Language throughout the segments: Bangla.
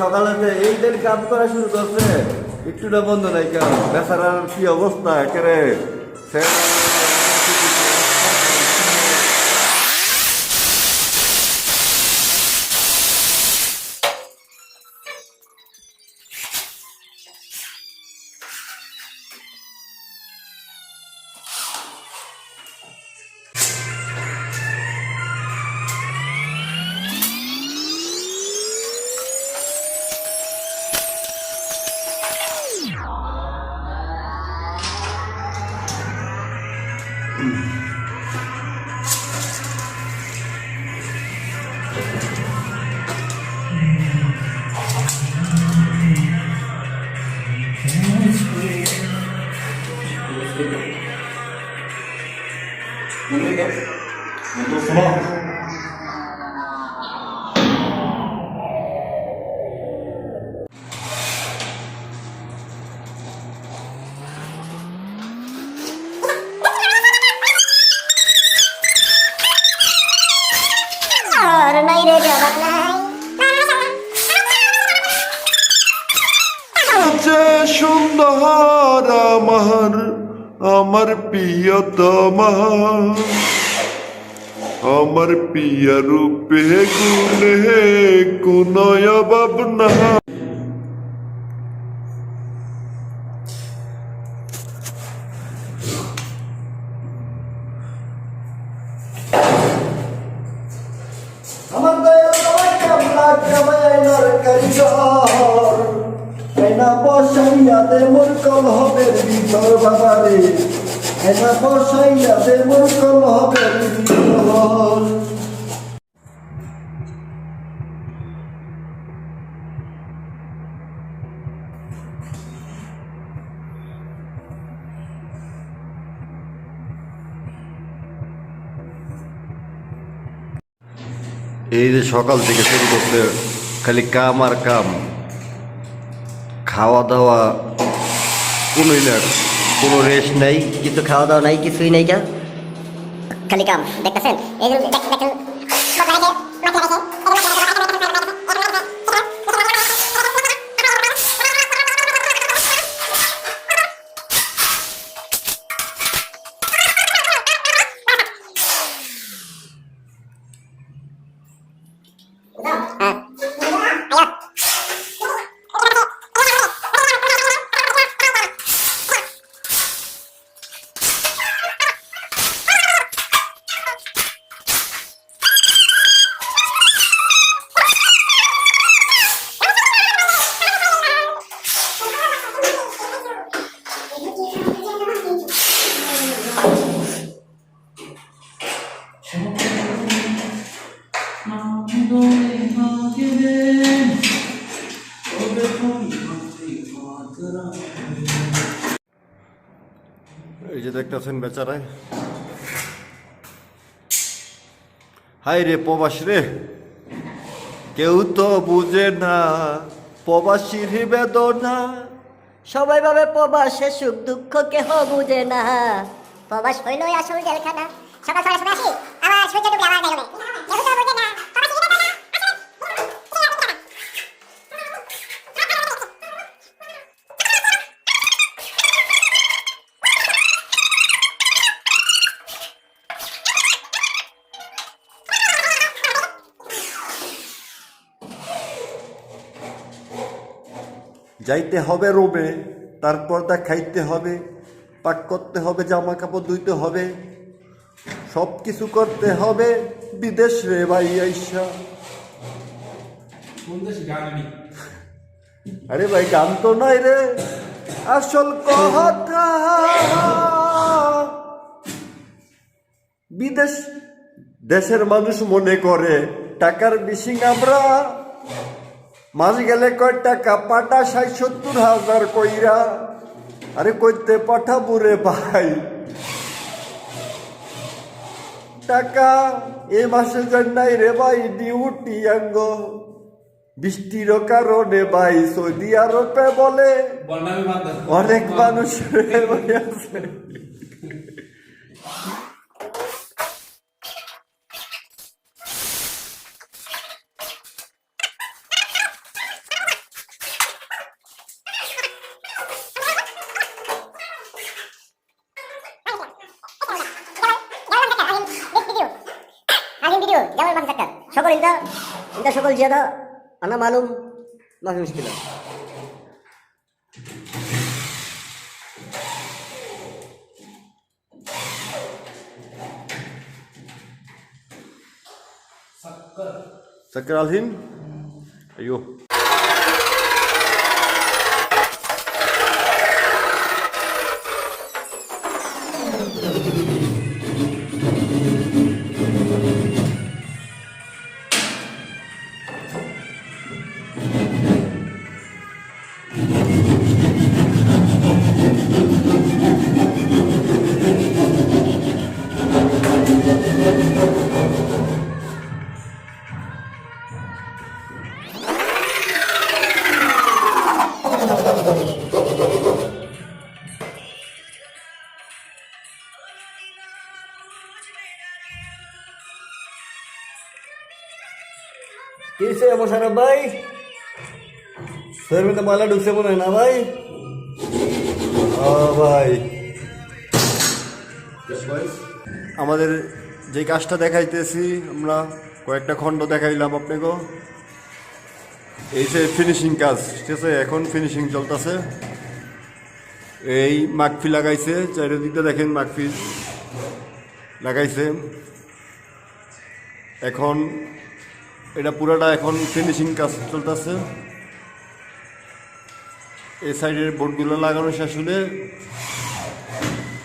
সকালে যে এই দিন কাজ করা শুরু করছে। একটুটা বন্ধ নাই কেন? বেচারার কি অবস্থা একেবারে? সে- আর সুন্দর আমার আমার প্রিয়তমা আমার প্রিয় রূপে গুণে কোন অভাব না এই যে সকাল থেকে শুরু করতে খালি কাম আর কাম। খাওয়া দাওয়া কোনোই না কোনো রেস্ট নাই। কিছু খাওয়া দাওয়া নাই কিছুই নাই কা? খালি কাম দেখতেছেন? এই দেখেন দেখতেছেন বেচারায়। হাই রে প্রবাস রে। কেউ তো বুঝে না, প্রবাসীর বেদনা। সবাই ভাবে প্রবাসে সুখ দুঃখ কেহ বুঝে না। প্রবাস হইলই আসল জেলখানা। সকাল সকাল শুনে আসি আমার সূর্য ডুবে আবার যাইতে হবে রোমে তারপর তা খাইতে হবে পাক করতে হবে জামা কাপড় ধুইতে হবে সব কিছু করতে হবে বিদেশ রে ভাই আইসা। আরে ভাই গান তো নাই রে। আসল কথা বিদেশ দেশের মানুষ মনে করে টাকার বেশি আমরা মাস গেলে কয় টাকা? পাটা ষাট সত্তর হাজার কইরা। আরে কইতে পাঠাবো রে ভাই। টাকা এ মাসে জন্যাই রে ভাই ডিউটি আঙ্গ। বৃষ্টির কারণে ভাই সৌদি আরবে বলে। অনেক মানুষ আছে যেমন ಶಕಲ್ ಇಂದ ಇಂದ ಶಕಲ್ ಜಿಯದ ಅನ್ನ ಮಾಲೂಮ್ ಮಾಫಿ ಮುಷ್ಕಿಲ ಸಕ್ಕರ್ ಸಕ್ಕರ್ ಅಲ್ಹಿನ್ ಅಯ್ಯೋ কিসে মোশারফ ভাই? শরীর মধ্যে ময়লা ঢুকছে মনে না ভাই? ও ভাই। আমাদের যে কাজটা দেখাইতেছি, আমরা কয়েকটা খণ্ড দেখাইলাম আপনাকে। এই যে ফিনিশিং কাজ, ঠিক আছে? এখন ফিনিশিং চলতেছে। এই মাকফি লাগাইছে, চারিদিকটা দেখেন মাকফি লাগাইছে। এখন এটা পুরাটা এখন ফিনিশিং কাজ চলতেছে। এই সাইডের বোর্ডগুলো লাগানো শেষ হলে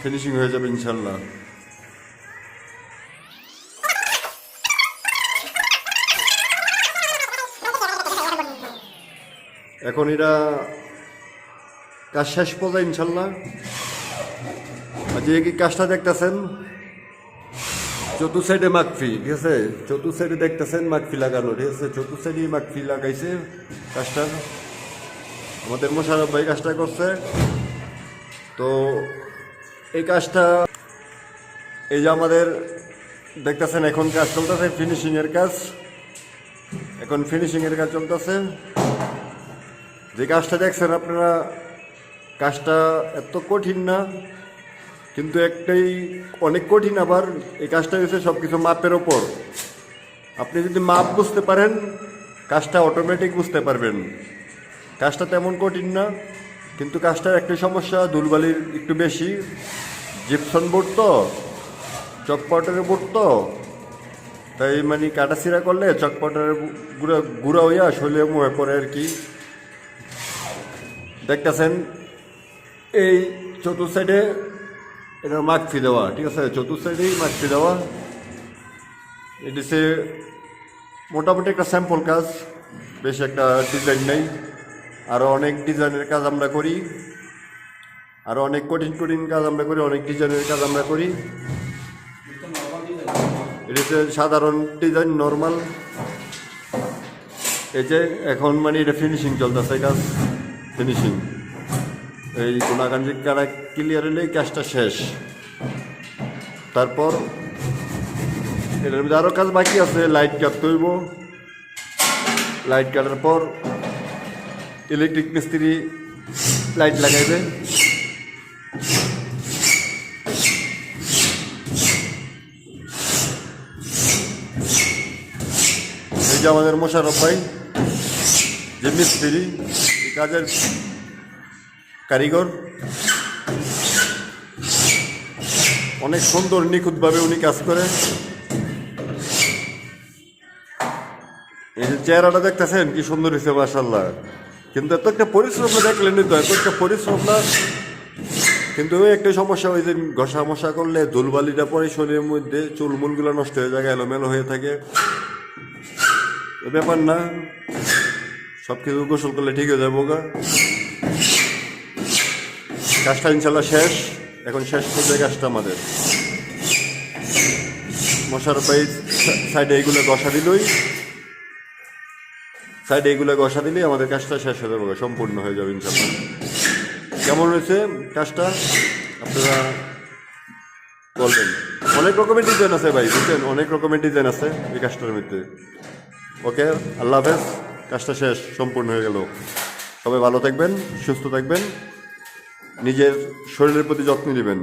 ফিনিশিং হয়ে যাবে ইনশাল্লাহ। এখন এটা কাজ শেষ পর্যায়ে ইনশাল্লাহ। যে কি কাজটা দেখতেছেন চতুর সাইডে মাকফি ঠিক আছে? চতুর সাইডে দেখতেছেন মাকফি লাগানো, ঠিক আছে? চতুর সাইডে মাকফি লাগাইছে কাজটা। আমাদের মোশারফ ভাই কাজটা করছে। তো এই কাজটা, এই যে আমাদের দেখতেছেন, এখন কাজ চলতেছে ফিনিশিংয়ের কাজ। এখন ফিনিশিংয়ের কাজ চলতেছে। যে কাজটা দেখছেন আপনারা, কাজটা এত কঠিন না। কিন্তু একটাই অনেক কঠিন আবার, এই কাজটা হয়েছে সব কিছু মাপের ওপর। আপনি যদি মাপ বুঝতে পারেন, কাজটা অটোমেটিক বুঝতে পারবেন। কাজটা তেমন কঠিন না, কিন্তু কাজটার একটি সমস্যা দুলবালির একটু বেশি। জিপসন বোর্ড তো চকপাউডারের বোর্ড তো তাই মানে কাটাছিরা করলে চকপাউডারের গুঁড়া গুঁড়া হইয়া শৈলে মুহে পড়ে আর কি। দেখতেছেন, এই চতুর্থ সাইডে এটার মাকফি দেওয়া, ঠিক আছে? চতুর সাইডেই মাকফি দেওয়া। এটি সে মোটামুটি একটা স্যাম্পল কাজ, বেশ একটা ডিজাইন নেই। আরও অনেক ডিজাইনের কাজ আমরা করি। আরও অনেক কঠিন কঠিন কাজ আমরা করি, অনেক ডিজাইনের কাজ আমরা করি। এটা হচ্ছে সাধারণ ডিজাইন নর্মাল এই যে, এখন মানে এটা ফিনিশিং চলতেছে কাজ ফিনিশিং এই গুণাগান্ডি কারা ক্লিয়ার হলে কাজটা শেষ। তারপর এটার মধ্যে আরও কাজ বাকি আছে লাইট কাটতে হইব লাইট কাটার পর ইলেকট্রিক মিস্ত্রি লাইট লাগাইবে। আমাদের মোশারফ ভাই, যে মিস্ত্রি কাজের কারিগর। অনেক সুন্দর, নিখুঁতভাবে উনি কাজ করে। এই যে চেহারাটা দেখতেছেন, কি সুন্দর হয়েছে মাসাল্লাহ কিন্তু এত একটা পরিশ্রম না দেখলেনই তো, এত একটা পরিশ্রম না। কিন্তু ওই একটা সমস্যা, ওই যে ঘষা মশা করলে ধুলবালিটা পরে শরীরের মধ্যে চুলমুলগুলো নষ্ট হয়ে যায়, এলোমেলো হয়ে থাকে। ব্যাপার না। সব কিছু গোসল করলে ঠিক হয়ে যাব গা কাজটা ইনশাল্লাহ শেষ। এখন শেষ পর্যায়ে কাজটা আমাদের। মশার পাই সাইডে এইগুলো গসা দিলই। সাইডে এইগুলো গসা দিলেই আমাদের কাজটা শেষ হয়ে যাবে, সম্পূর্ণ হয়ে যাবে ইনশাল্লাহ কেমন হয়েছে কাজটা? আপনারা বলবেন। অনেক রকমের ডিজাইন আছে ভাই, বুঝছেন? অনেক রকমের ডিজাইন আছে এই কাজটার মধ্যে। ওকে, আল্লাহ হাফেজ। কাজটা শেষ, সম্পূর্ণ হয়ে গেল। সবাই ভালো থাকবেন, সুস্থ থাকবেন। নিজের শরীরের প্রতি যত্ন নেবেন।